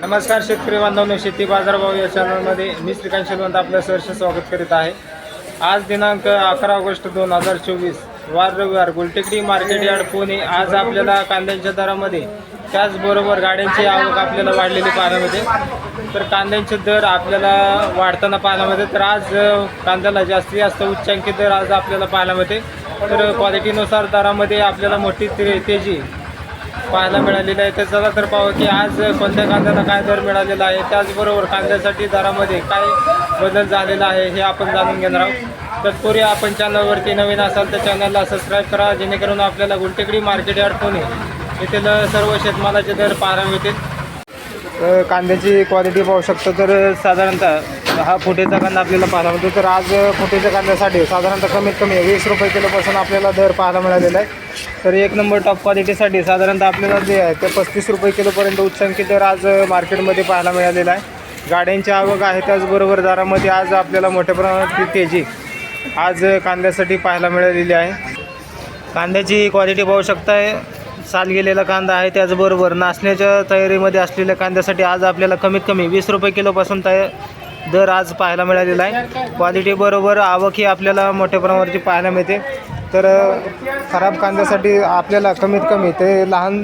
नमस्कार शेतकरी बांधवांनो शेती बाजारभाव या चॅनलमध्ये मी श्रीकांत शेलवंत आपलं सहर्ष स्वागत करीत आहे. आज दिनांक अकरा ऑगस्ट दोन हजार चोवीस वार रविवार गुलटेकडी मार्केट यार्ड पुणे. आज आपल्याला कांद्यांच्या दरामध्ये त्याचबरोबर गाड्यांची आवक आपल्याला वाढलेली पाहायला मिळते तर कांद्यांचे दर आपल्याला वाढताना पाहायला मिळते तर आज कांद्याला जास्तीत जास्त उच्चांकी दर आज आपल्याला पाहायला मिळते तर क्वालिटीनुसार दरामध्ये आपल्याला मोठी ते तेजी पाहायला मिळालेलं आहे. तर चला तर पाहू की आज कोणत्या कांद्याला काय दर मिळालेला आहे. त्याचबरोबर कांद्यासाठी दरामध्ये काय बदल झालेला आहे हे आपण जाणून घेणार आहोत. तत्पूर्वी आपण चॅनलवरती नवीन असाल तर चॅनलला सबस्क्राईब करा जेणेकरून आपल्याला गुंटेकडी मार्केट यार्ड पुणे येथील सर्व शेतमालाचे दर पाहायला मिळतील. कांद्याची क्वालिटी पाहू शकतो तर साधारणतः हा फुटेचा कांदा आपल्याला पाहायला मिळतो. तर आज फुटेच्या कांद्यासाठी साधारणतः कमीत कमी वीस रुपये किलोपासून आपल्याला दर पाहायला मिळालेला आहे. तर एक नंबर टॉप क्वालिटीसाठी साधारणतः आपल्याला जे आहे ते पस्तीस रुपये किलोपर्यंत उच्चांकी दर आज मार्केटमध्ये पाहायला मिळालेला आहे. गाड्यांची आवक आहे त्याचबरोबर दरामध्ये आज आपल्याला मोठ्या प्रमाणात तेजी आज कांद्यासाठी पाहायला मिळालेली आहे. कांद्याची क्वालिटी पाहू शकताय. साल गेलेला कांदा आहे त्याचबरोबर नाचण्याच्या तयारीमध्ये असलेल्या कांद्यासाठी आज आपल्याला कमीत कमी वीस रुपये किलोपासून तया दर आज पाहायला मिळालेला आहे. क्वालिटीबरोबर आवकही आपल्याला मोठ्या प्रमाणावरती पाहायला मिळते. तर खराब कांद्यासाठी आपल्याला कमीत कमी ते लहान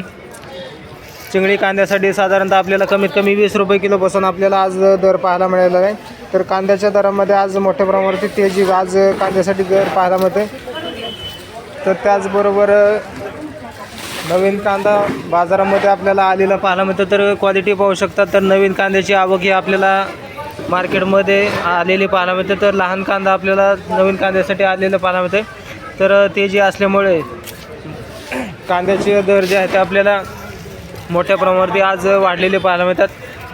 चिंगडी कांद्यासाठी साधारणतः आपल्याला कमीत कमी वीस रुपये किलोपासून आपल्याला आज दर पाहायला मिळालेला आहे. तर कांद्याच्या दरामध्ये आज मोठ्या प्रमाणावरती तेजी आज कांद्यासाठी दर पाहायला मिळते तर त्याचबरोबर नवीन कांदा बाजारामध्ये आपल्याला आलेला पाहायला मिळतं. तर क्वालिटी पाहू शकतात तर नवीन कांद्याची आवक ही आपल्याला मार्केटमध्ये आलेले पाहायला मिळते. तर लहान कांदा आपल्याला नवीन कांद्यासाठी आलेलं पाहायला मिळते. तर ते जे असल्यामुळे कांद्याचे दर जे आहे ते आपल्याला मोठ्या प्रमाणावरती आज वाढलेले पाहायला मिळतात.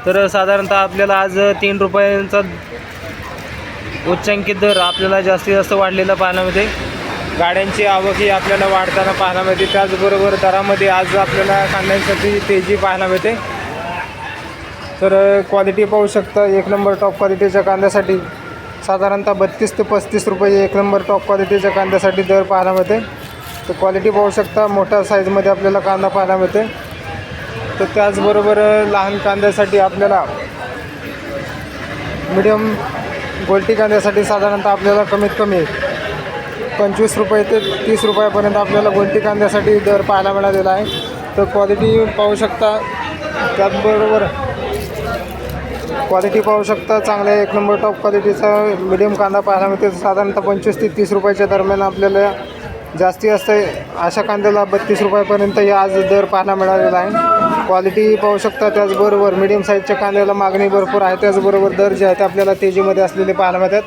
तर साधारणतः आपल्याला आज तीन रुपयांचा उच्चांकित दर आपल्याला जास्तीत जास्त वाढलेला पाहायला मिळते. गाड्यांची आवक ही आपल्याला वाढताना पाहायला मिळते. त्याचबरोबर दरामध्ये आज आपल्याला कांद्यांसाठी तेजी पाहायला मिळते. तर क्वालिटी पाहू शकता. एक नंबर टॉप क्वालिटीच्या कांद्यासाठी साधारणतः बत्तीस ते पस्तीस रुपये एक नंबर टॉप क्वालिटीच्या कांद्यासाठी दर पाहायला मिळते. तर क्वालिटी पाहू शकता. मोठ्या साईजमध्ये आपल्याला कांदा पाहायला मिळते. तर त्याचबरोबर लहान कांद्यासाठी आपल्याला मिडियम गोलटी कांद्यासाठी साधारणतः आपल्याला कमीत कमी पंचवीस रुपये ते तीस रुपयापर्यंत आपल्याला गोलटी कांद्यासाठी दर पाहायला मिळालेला आहे. तर क्वालिटी पाहू शकता. त्याचबरोबर क्वालिटी पाहू शकता चांगल्या एक नंबर टॉप क्वालिटीचा मिडियम कांदा पाहायला मिळते साधारणतः पंचवीस ते तीस रुपयाच्या दरम्यान आपल्याला जास्ती असते अशा कांद्याला बत्तीस रुपयापर्यंत हे आज दर पाहायला मिळालेला आहे. क्वालिटी पाहू शकता त्याचबरोबर मिडियम साईजच्या कांद्याला मागणी भरपूर आहे. त्याचबरोबर दर जे आहे ते आपल्याला तेजीमध्ये असलेले पाहायला मिळतात.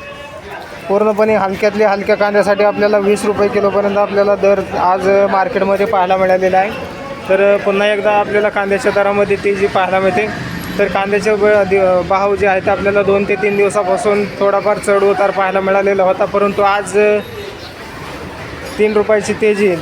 पूर्णपणे हलक्यातले हलक्या कांद्यासाठी आपल्याला वीस रुपये किलोपर्यंत आपल्याला दर आज मार्केटमध्ये पाहायला मिळालेला आहे. तर पुन्हा एकदा आपल्याला कांद्याच्या दरामध्ये तेजी पाहायला मिळते. तर कांद्याचे भाव जे आहेत ते आपल्याला दोन ते तीन दिवसापासून थोडाफार चढ उतार पाहायला मिळालेला होता परंतु आज तीन रुपयाची तेजी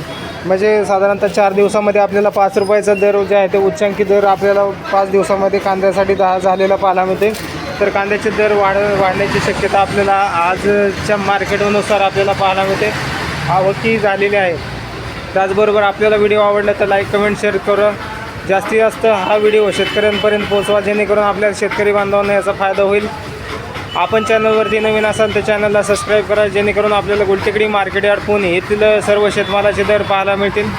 म्हणजे साधारणतः चार दिवसामध्ये आपल्याला पाच रुपयाचा दर जे आहे ते उच्चांकी दर आपल्याला पाच दिवसामध्ये कांद्यासाठी दहा झालेला पाहायला मिळते तर कांद्याचे दर वाढ वाढण्याची शक्यता आपल्याला आजच्या मार्केटनुसार आपल्याला पाहायला मिळते. आवकी झालेली आहे. त्याचबरोबर आपल्याला व्हिडिओ आवडला तर लाईक कमेंट शेअर करा. जास्तीत जास्त हा व्हिडिओ शेतकऱ्यांपर्यंत पोहोचवा जेणेकरून आपल्या शेतकरी बांधवांना याचा फायदा होईल. आपण चॅनलवरती नवीन असाल तर चॅनलला सबस्क्राईब करा जेणेकरून आपल्याला गुलटेकडी मार्केट यार्ड पुणे येथील सर्व शेतमालाचे दर पाहायला मिळतील.